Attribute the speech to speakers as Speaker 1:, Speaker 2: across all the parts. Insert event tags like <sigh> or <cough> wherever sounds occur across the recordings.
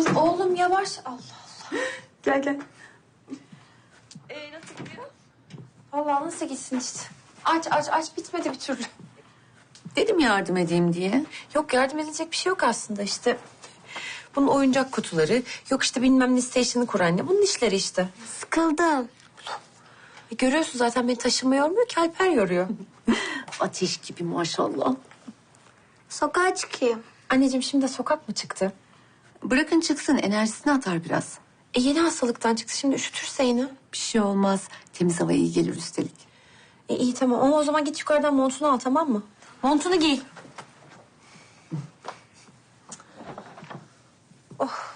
Speaker 1: Dur oğlum yavaş. Allah Allah. <gasps>
Speaker 2: Gel gel.
Speaker 1: Ee, nasıl gidiyor? Vallahi nasıl gitsin işte. Aç aç aç bitmedi bir türlü.
Speaker 2: Dedim yardım edeyim diye.
Speaker 1: Yok yardım edilecek bir şey yok aslında işte. Bunun oyuncak kutuları, yok işte bilmem ne station'ı kur anne. Bunun işleri işte.
Speaker 3: Sıkıldım.
Speaker 1: E, görüyorsun zaten beni taşıma yormuyor ki Alper yoruyor. <laughs>
Speaker 2: Ateş gibi maşallah.
Speaker 3: Sokağa çıkayım.
Speaker 1: Anneciğim şimdi de sokak mı çıktı?
Speaker 2: Bırakın çıksın enerjisini atar biraz.
Speaker 1: E yeni hastalıktan çıktı şimdi üşütürse yine.
Speaker 2: Bir şey olmaz. Temiz hava iyi gelir üstelik.
Speaker 1: E, iyi tamam ama o zaman git yukarıdan montunu al tamam mı? Montunu giy. Oh.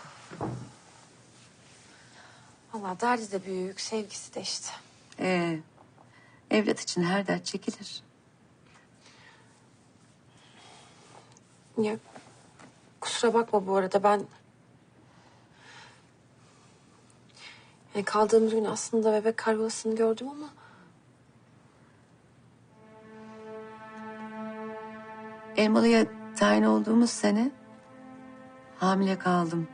Speaker 1: Valla derdi de büyük, sevgisi de işte.
Speaker 2: Ee, evlat için her dert çekilir.
Speaker 1: Ya, kusura bakma bu arada ben... Yani kaldığımız gün aslında bebek karyolasını gördüm ama...
Speaker 2: Elmalı'ya tayin olduğumuz sene hamile kaldım.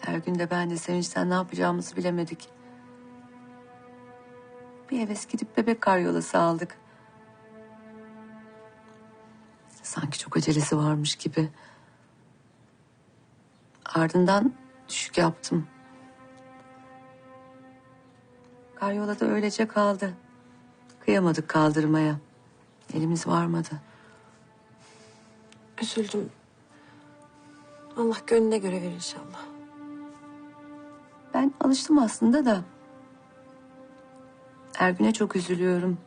Speaker 2: Her gün de ben de sevinçten ne yapacağımızı bilemedik. Bir heves gidip bebek karyolası aldık. Sanki çok acelesi varmış gibi. Ardından düşük yaptım. Karyola da öylece kaldı. Kıyamadık kaldırmaya. Elimiz varmadı.
Speaker 1: Üzüldüm. Allah gönlüne göre verir inşallah.
Speaker 2: Ben alıştım aslında da. Ergün'e çok üzülüyorum.